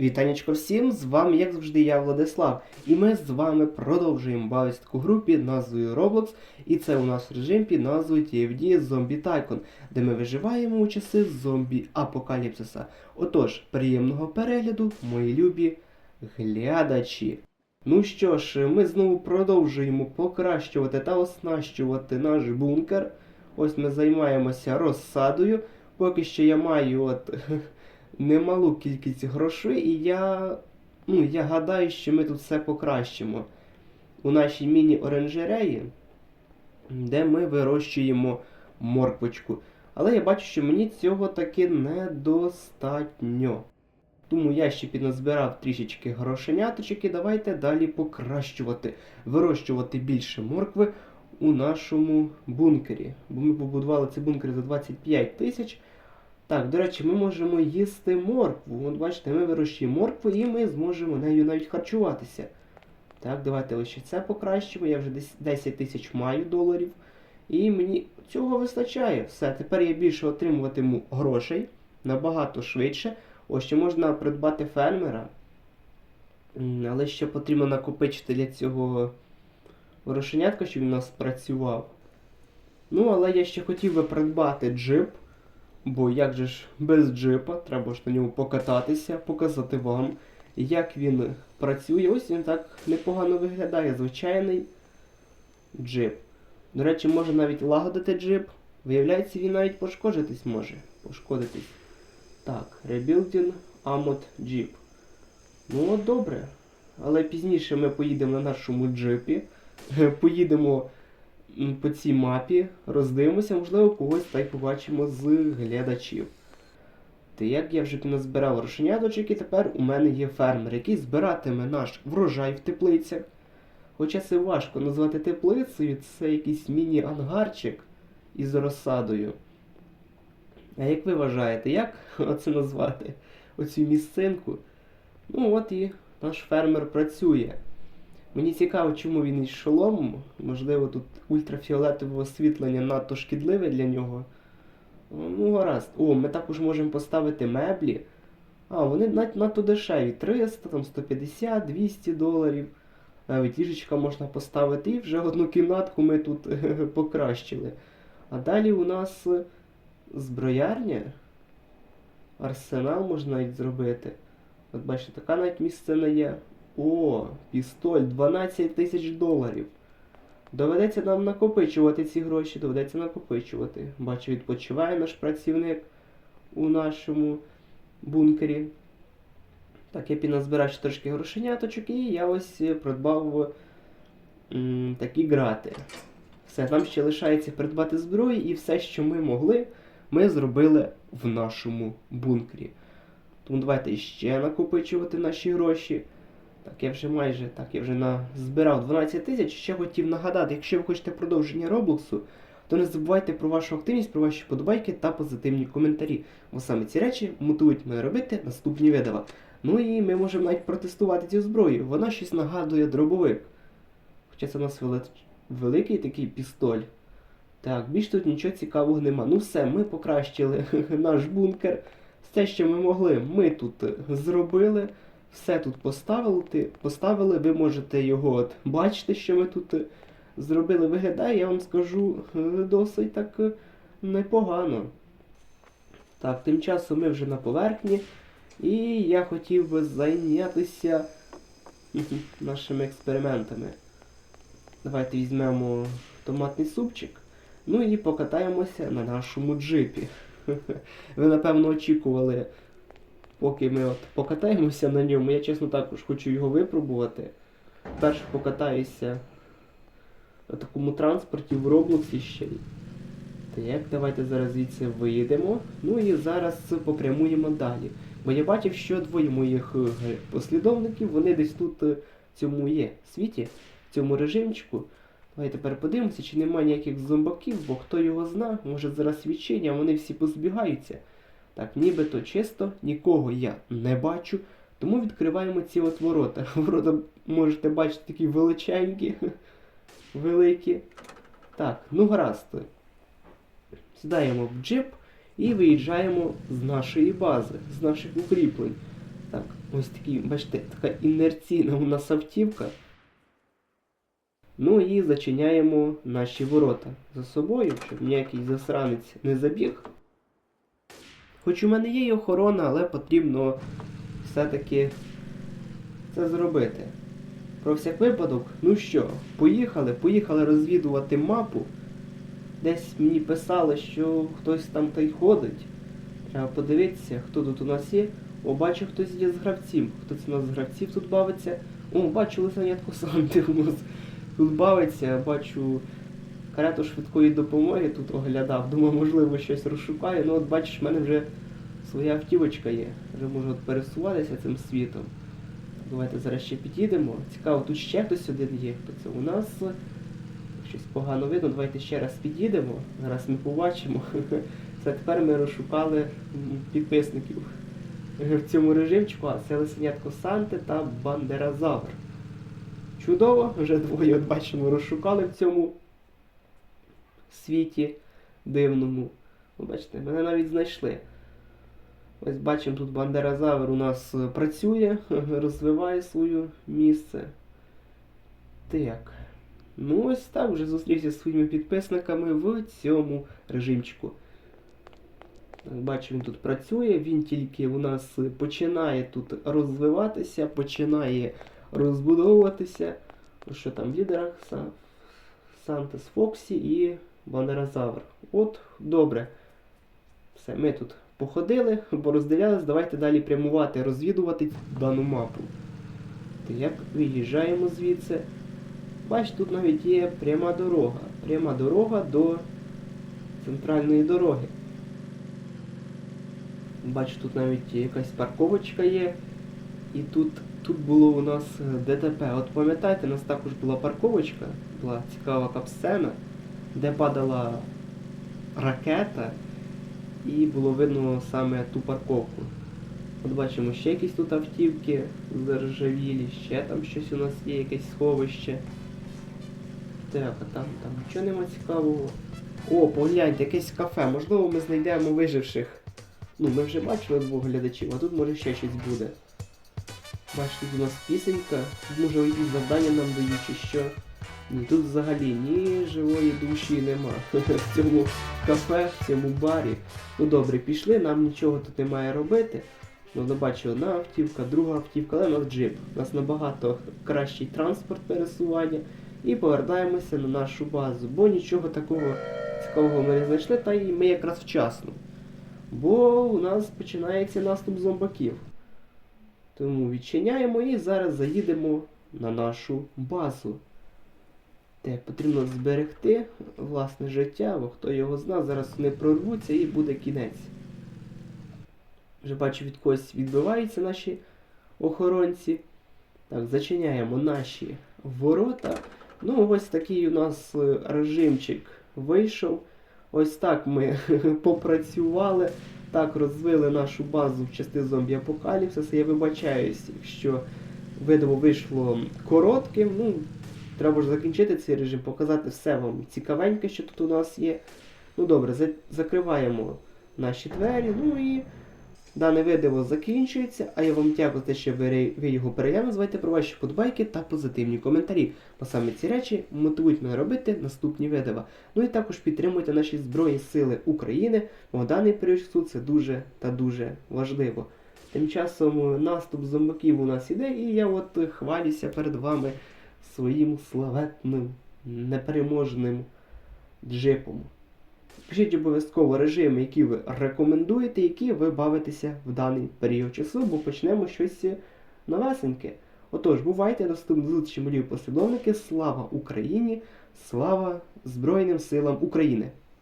Вітанечко всім, з вами, як завжди, я Владислав, і ми з вами продовжуємо бавитися таку гру під назвою Roblox, і це у нас режим під назвою TFD Zombie Tycoon, де ми виживаємо у часи зомбі апокаліпсиса. Отож, приємного перегляду, мої любі глядачі. Ну що ж, ми знову продовжуємо покращувати та оснащувати наш бункер. Ось ми займаємося розсадою. Поки що я маю от немалу кількість грошей, і я, ну, я гадаю, що ми тут все покращимо у нашій міні-оранжереї, де ми вирощуємо морквочку. Але я бачу, що мені цього таки недостатньо. Тому я ще підназбирав трішечки грошеняточок і давайте далі покращувати, вирощувати більше моркви у нашому бункері. Бо ми побудували цей бункер за 25 тисяч. Так, до речі, ми можемо їсти моркву. От бачите, ми вирощуємо моркву і ми зможемо нею навіть харчуватися. Так, давайте лише це покращимо. Я вже 10 тисяч маю доларів. І мені цього вистачає. Все, тепер я більше отримуватиму грошей набагато швидше. Ось ще можна придбати фермера. Але ще потрібно накопичити для цього грошенятка, щоб він у нас працював. Ну, але я ще хотів би придбати джип. Бо як же ж без джипа, треба ж на ньому покататися, показати вам, як він працює. Ось він так непогано виглядає, звичайний джип. До речі, може навіть лагодити джип. Виявляється, він навіть пошкодитись може. Пошкодитись. Так, Rebuilding Amod Jeep. Ну от добре. Але пізніше ми поїдемо на нашому джипі. Поїдемо м, по цій мапі, роздивимося, можливо, когось та й побачимо з глядачів. Та як я вже назбирав рошеняточок, і тепер у мене є фермер, який збиратиме наш врожай в теплицях. Хоча це важко назвати теплицею, це якийсь міні-ангарчик із розсадою. А як ви вважаєте, як оце назвати? Оцю місцинку? Ну от і наш фермер працює. Мені цікаво, чому він із шоломом. Можливо, тут ультрафіолетове освітлення надто шкідливе для нього. Ну, гаразд. О, ми також можемо поставити меблі. А, вони над- надто дешеві. 300, там 150, 200 доларів. Навіть ліжечка можна поставити і вже одну кімнатку ми тут покращили. А далі у нас зброярня. Арсенал можна навіть зробити. От бачите, така навіть місцина є. О, пістоль 12 тисяч доларів. Доведеться нам накопичувати ці гроші, доведеться накопичувати. Бачу, відпочиває наш працівник у нашому бункері. Так, я підназбирав ще трошки грошеняточок і я ось е, придбав м, такі грати. Все, нам ще лишається придбати зброю і все, що ми могли, ми зробили в нашому бункері. Тому давайте ще накопичувати наші гроші. Так, я вже майже так, я вже на... збирав 12 тисяч. Ще хотів нагадати, якщо ви хочете продовження Роблоксу, то не забувайте про вашу активність, про ваші подобайки та позитивні коментарі. Бо саме ці речі мотивують мене робити наступні відео. Ну і ми можемо навіть протестувати цю зброю. Вона щось нагадує дробовик. Хоча це у нас вели... великий такий пістоль. Так, більш тут нічого цікавого нема. Ну все, ми покращили наш бункер. Все, що ми могли, ми тут зробили. Все тут поставили, поставили, ви можете його от бачити, що ми тут е, зробили. Виглядає, я вам скажу, е, досить так е, непогано. Так, тим часом ми вже на поверхні. І я хотів би зайнятися нашими експериментами. Давайте візьмемо томатний супчик. Ну і покатаємося на нашому джипі. Ви, напевно, очікували поки ми от покатаємося на ньому, я чесно також хочу його випробувати. Перше покатаюся на такому транспорті в Роблоксі ще. Так, давайте зараз звідси виїдемо. Ну і зараз попрямуємо далі. Бо я бачив, що двоє моїх е, послідовників, вони десь тут е, в цьому є світі, в цьому режимчику. Давайте тепер подивимося, чи немає ніяких зомбаків, бо хто його зна, може зараз відчиня, вони всі позбігаються. Так, нібито чисто, нікого я не бачу. Тому відкриваємо ці от ворота. Ворота можете бачити такі величенькі, великі. Так, ну гаразд. Сідаємо в джип і виїжджаємо з нашої бази, з наших укріплень. Так, ось такі, бачите, така інерційна у нас автівка. Ну і зачиняємо наші ворота за собою, щоб ніякий засранець не забіг. Хоч у мене є й охорона, але потрібно все-таки це зробити. Про всяк випадок, ну що, поїхали, поїхали розвідувати мапу. Десь мені писали, що хтось там та й ходить. Треба подивитися, хто тут у нас є. О, бачу, хтось є з гравців. Хто це у нас з гравців тут бавиться? О, бачу лисанятку Санти у нас тут бавиться, бачу карету швидкої допомоги тут оглядав. Думав, можливо, щось розшукаю. Ну от бачиш, в мене вже своя автівочка є. Вже можу от пересуватися цим світом. Давайте зараз ще підійдемо. Цікаво, тут ще хтось один є. Це у нас? Щось погано видно. Давайте ще раз підійдемо. Зараз ми побачимо. Це тепер ми розшукали підписників в цьому режимчику. А це Лисенятко Санте та Бандеразавр. Чудово, вже двоє от бачимо, розшукали в цьому світі дивному. Ви бачите, мене навіть знайшли. Ось бачимо, тут Бандеразавр у нас е, працює, розвиває своє місце. Так. Ну ось так, вже зустрівся зі своїми підписниками в цьому режимчику. Бачимо, він тут працює, він тільки у нас починає тут розвиватися, починає розбудовуватися. Що там в лідерах? Сантес Фоксі і Бандеразавр. От, добре. Все, ми тут походили, пороздивлялись, давайте далі прямувати, розвідувати дану мапу. Як виїжджаємо звідси. Бач, тут навіть є пряма дорога. Пряма дорога до центральної дороги. Бачу, тут навіть якась парковочка є. І тут, тут було у нас ДТП. От пам'ятаєте, у нас також була парковочка, була цікава капсцена, де падала ракета, і було видно саме ту парковку. От бачимо ще якісь тут автівки заржавілі, ще там щось у нас є, якесь сховище. Так, а там, там нічого нема цікавого. О, погляньте, якесь кафе. Можливо, ми знайдемо виживших. Ну, ми вже бачили двох глядачів, а тут може ще щось буде. Бачите, тут у нас пісенька. Може якісь завдання нам дають чи що. Ні, тут взагалі ні живої душі нема. В цьому кафе, в цьому барі. Ну добре, пішли, нам нічого тут немає робити. Ну, не бачу, одна автівка, друга автівка, але у нас джип. У нас набагато кращий транспорт пересування. І повертаємося на нашу базу, бо нічого такого цікавого ми не знайшли, та й ми якраз вчасно. Бо у нас починається наступ зомбаків. Тому відчиняємо і зараз заїдемо на нашу базу. Так, потрібно зберегти власне життя, бо хто його зна, зараз вони прорвуться і буде кінець. Вже бачу, від когось відбиваються наші охоронці. Так, зачиняємо наші ворота. Ну, ось такий у нас е, режимчик вийшов. Ось так ми попрацювали, так розвили нашу базу в части зомбі апокаліпсиса. Я вибачаюсь, якщо відео вийшло коротким. Ну, треба ж закінчити цей режим, показати все вам цікавеньке, що тут у нас є. Ну добре, за- закриваємо наші двері. Ну і дане відео закінчується. А я вам дякую за те, що ви, ви його переглянули. Звайте про ваші подбайки та позитивні коментарі. Бо саме ці речі мотивують мене робити наступні відео. Ну і також підтримуйте наші Збройні Сили України, бо в даний період часу це дуже та дуже важливо. Тим часом наступ зомбаків у нас іде, і я от хвалюся перед вами своїм славетним, непереможним джипом. Пишіть обов'язково режими, які ви рекомендуєте, які ви бавитеся в даний період часу, бо почнемо щось новесеньке. Отож, бувайте наступні зустрічі, мої послідовники. Слава Україні! Слава Збройним силам України!